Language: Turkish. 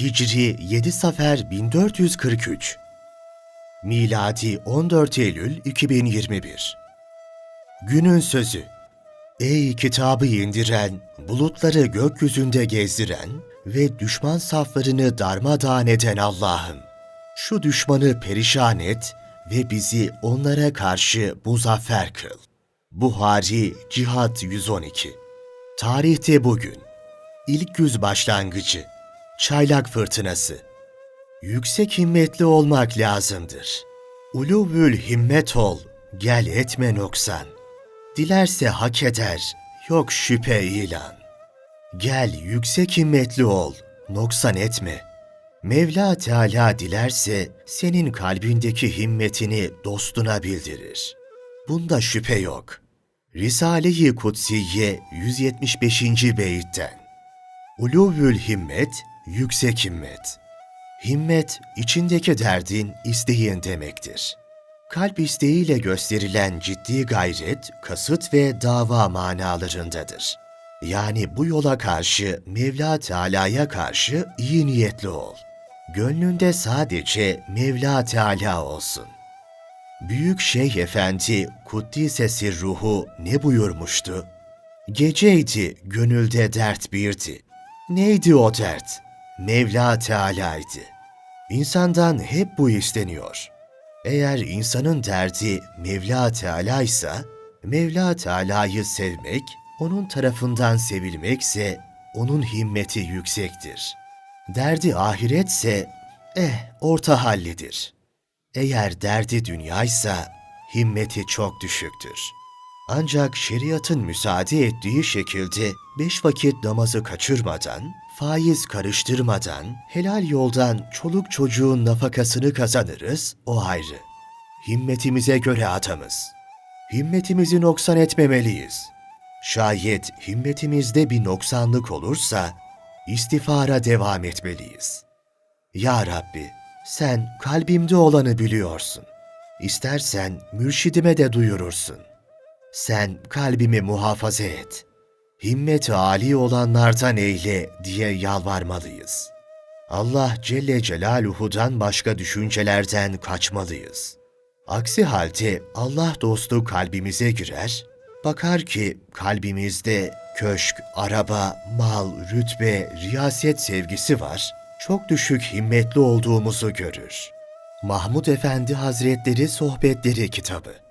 Hicri 7 Safer 1443 Miladi 14 Eylül 2021 Günün Sözü. Ey kitabı indiren, bulutları gökyüzünde gezdiren ve düşman saflarını darmadağın eden Allah'ım! Şu düşmanı perişan et ve bizi onlara karşı muzaffer kıl. Buhari Cihat 112 Tarihte bugün. İlk yüz başlangıcı Çaylak fırtınası Yüksek himmetli olmak lazımdır. Uluvül himmet ol, gel etme noksan. Dilerse hak eder, yok şüphe ilan. Gel yüksek himmetli ol, noksan etme. Mevla Teala dilerse senin kalbindeki himmetini dostuna bildirir. Bunda şüphe yok. Risale-i Kutsiye 175. beyitten. Uluvül himmet, yüksek himmet. Himmet, içindeki derdin, isteğin demektir. Kalp isteğiyle gösterilen ciddi gayret, kasıt ve dava manalarındadır. Yani bu yola karşı, Mevla Teala'ya karşı iyi niyetli ol. Gönlünde sadece Mevla Teala olsun. Büyük Şeyh Efendi Kuddisesi ruhu ne buyurmuştu? Geceydi, gönülde dert birdi. Neydi o dert? Mevla Teala'ydı. İnsandan hep bu isteniyor. Eğer insanın derdi Mevla Teala ise, Mevla Teala'yı sevmek, onun tarafından sevilmekse, onun himmeti yüksektir. Derdi ahiretse, eh orta hallidir. Eğer derdi dünyaysa, himmeti çok düşüktür. Ancak şeriatın müsaade ettiği şekilde beş vakit namazı kaçırmadan, faiz karıştırmadan, helal yoldan çoluk çocuğun nafakasını kazanırız, o ayrı. Himmetimize göre adamız. Himmetimizi noksan etmemeliyiz. Şayet himmetimizde bir noksanlık olursa, istifara devam etmeliyiz. Ya Rabbi, sen kalbimde olanı biliyorsun. İstersen mürşidime de duyurursun. Sen kalbimi muhafaza et. Himmet âli olanlardan eyle diye yalvarmalıyız. Allah Celle Celaluhu'dan başka düşüncelerden kaçmalıyız. Aksi halde Allah dostu kalbimize girer, bakar ki kalbimizde köşk, araba, mal, rütbe, riyaset sevgisi var, çok düşük himmetli olduğumuzu görür. Mahmud Efendi Hazretleri Sohbetleri kitabı